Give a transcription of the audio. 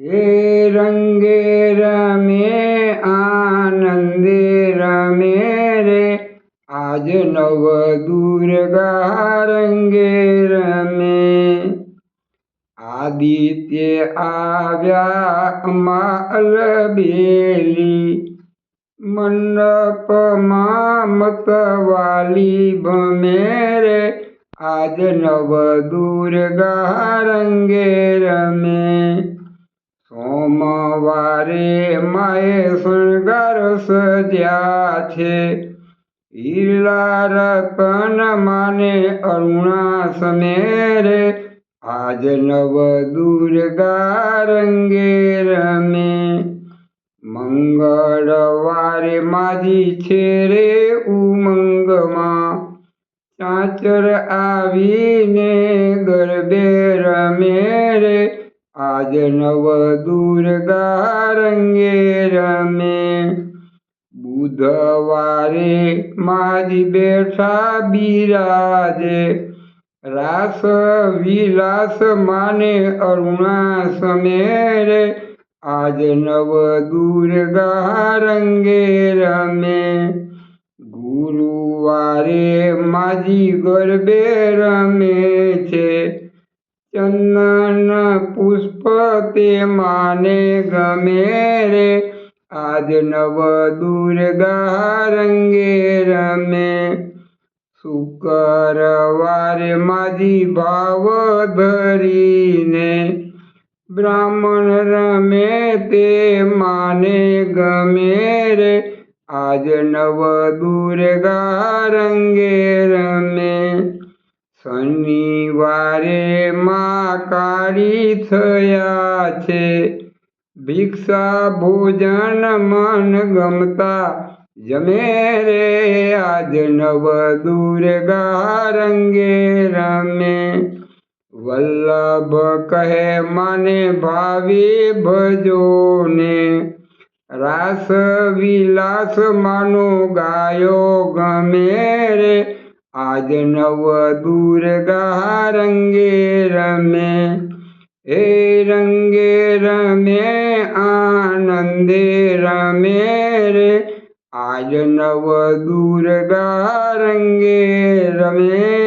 હે રંગે રમે, આનંદે રમે રે. આજ નવ દુર્ગા રંગે રમે. આદિત્ય આવ્યા માલ બેલી. મંડપમાં મતવાલી ભમે રે. આજ નવ દુર્ગા રંગે રમે. સોમવારે માએ શણગાર સજ્યા છે. ઈલા રતન માને અરુણા સમેરે આજ નવ દુર્ગા રંગે રમે. મંગળવારે માજી છે રે ઉમંગમાં. ચાચર આવીને ગરબે રમે રે. આજ નવ દુર્ગા રંગે રમે બુધવારે મારી બેઠા બિરાજે રાસ વિલાસ માને અરુણા સમેરે આજ નવ દુર્ગા રંગે રમે ગુરુવારે માજી ગરબે રમે ચંદન પુષ્પ તે માને ગમે રે. આજ નવ દુર્ગા રંગે રમે. શુક્રવારે માજી ભાવ ધરીને બ્રાહ્મણ રમે તે માને ગમે રે. આજ નવ દુર્ગા રંગે રમે. શનિવારે માં કાળી થયા છે. ભિક્ષા ભોજન મન ગમતા જમે રે. આજ નવ દુર્ગા રંગે રમે. વલ્લભ કહે, મને ભાવી ભજોને. રાસ વિલાસ માનો ગાયો ગમે રે. આજ નવ દુર્ગા રંગે રમે એ રંગે રમે આનંદે રમે રે આજ નવ દુર્ગા રંગે રમે